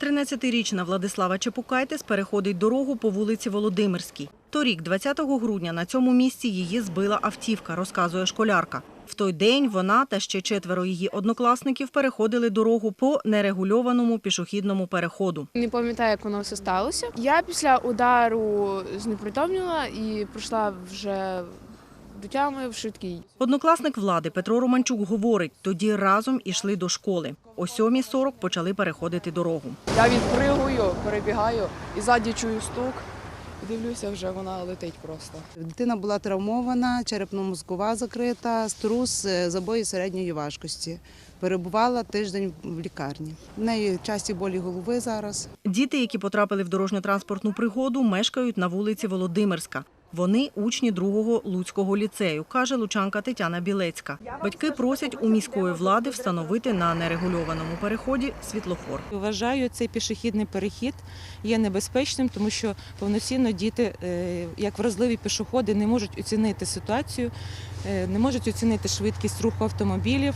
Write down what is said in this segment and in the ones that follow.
13-річна Владислава Чепукайтес переходить дорогу по вулиці Володимирській. Торік, 20 грудня, на цьому місці її збила автівка, розказує школярка. В той день вона та ще четверо її однокласників переходили дорогу по нерегульованому пішохідному переходу. Не пам'ятаю, як воно все сталося. Я після удару знепритомніла і прийшла вже до тями в швидкій. Однокласник влади Петро Романчук говорить, тоді разом ішли до школи. О 7.40 почали переходити дорогу. Я відпригую, перебігаю і ззаді чую стук. Дивлюся, вже вона летить просто. Дитина була травмована, черепно-мозкова закрита, струс, е, забої середньої важкості. Перебувала тиждень в лікарні. В неї часті болі голови зараз. Діти, які потрапили в дорожньо-транспортну пригоду, мешкають на вулиці Володимирська. Вони учні другого луцького ліцею, каже лучанка Тетяна Білецька. Батьки просять у міської влади встановити на нерегульованому переході світлофор. Вважаю, цей пішохідний перехід є небезпечним, тому що повноцінно діти, е, як вразливі пішоходи, не можуть оцінити ситуацію, е, не можуть оцінити швидкість руху автомобілів.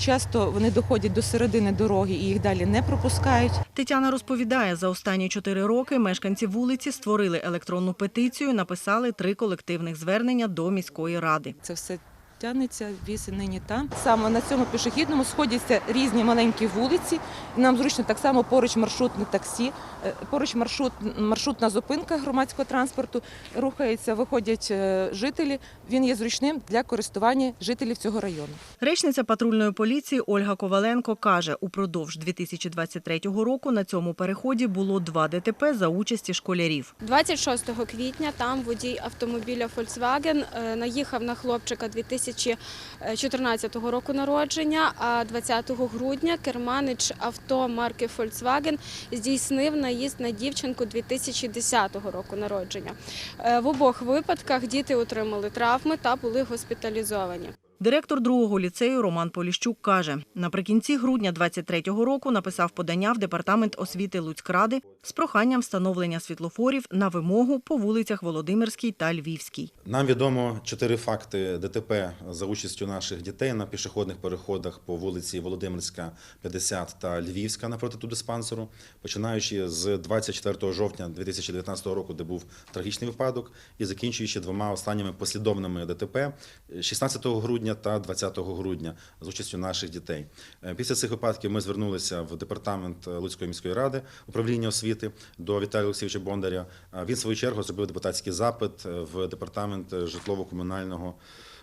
Часто вони доходять до середини дороги і їх далі не пропускають. Тетяна розповідає, за останні чотири роки мешканці вулиці створили електронну петицію, написали три колективних звернення до міської ради. Це все тягнеться віси нині там. Саме на цьому пішохідному сходяться різні маленькі вулиці. Нам зручно так само поруч маршрутне таксі, е, поруч маршрут, маршрутна зупинка громадського транспорту. Рухаються, виходять е, жителі. Він є зручним для користування жителів цього району. Речниця патрульної поліції Ольга Коваленко каже, упродовж 2023 року на цьому переході було два ДТП за участі школярів. 26 квітня там водій автомобіля Volkswagen е, наїхав на хлопчика 2014 року народження, а 20 грудня керманич авто марки Volkswagen здійснив наїзд на дівчинку 2010 року народження. Е, В обох випадках діти отримали травми та були госпіталізовані. Директор другого ліцею Роман Поліщук каже, наприкінці грудня 23-го року написав подання в департамент освіти Луцькради з проханням встановлення світлофорів на вимогу по вулицях Володимирській та Львівській. Нам відомо чотири факти ДТП за участю наших дітей на пішохідних переходах по вулиці Володимирська, 50 та Львівська напроти тубдиспансеру, починаючи з 24 жовтня 2019 року, де був трагічний випадок, і закінчуючи двома останніми послідовними ДТП 16 грудня та 20 грудня з участю наших дітей. Е, Після цих випадків ми звернулися в департамент Луцької міської ради управління освіти до Віталія Олексійовича Бондаря. А Він в свою чергу зробив депутатський запит в департамент житлово-комунального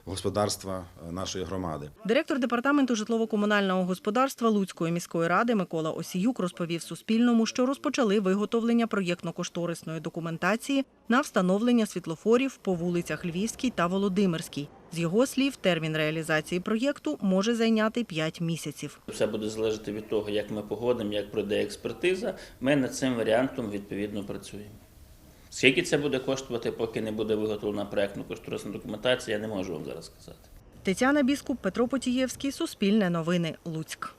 господарства е, нашої громади. Директор департаменту житлово-комунального господарства Луцької міської ради Микола Осіюк розповів Суспільному, що розпочали виготовлення проєктно-кошторисної документації на встановлення світлофорів по вулицях Львівській та Володимирській. З його слів, термін реалізації проєкту може зайняти 5 місяців. Все буде залежати від того, як ми погодимо, як пройде експертиза. Ми над цим варіантом відповідно працюємо. Скільки це буде коштувати, поки не буде виготовлена проєктно кошторисна документація, я не можу вам зараз сказати. Тетяна Біскуп, Петро Потієвський, Суспільне новини, Луцьк.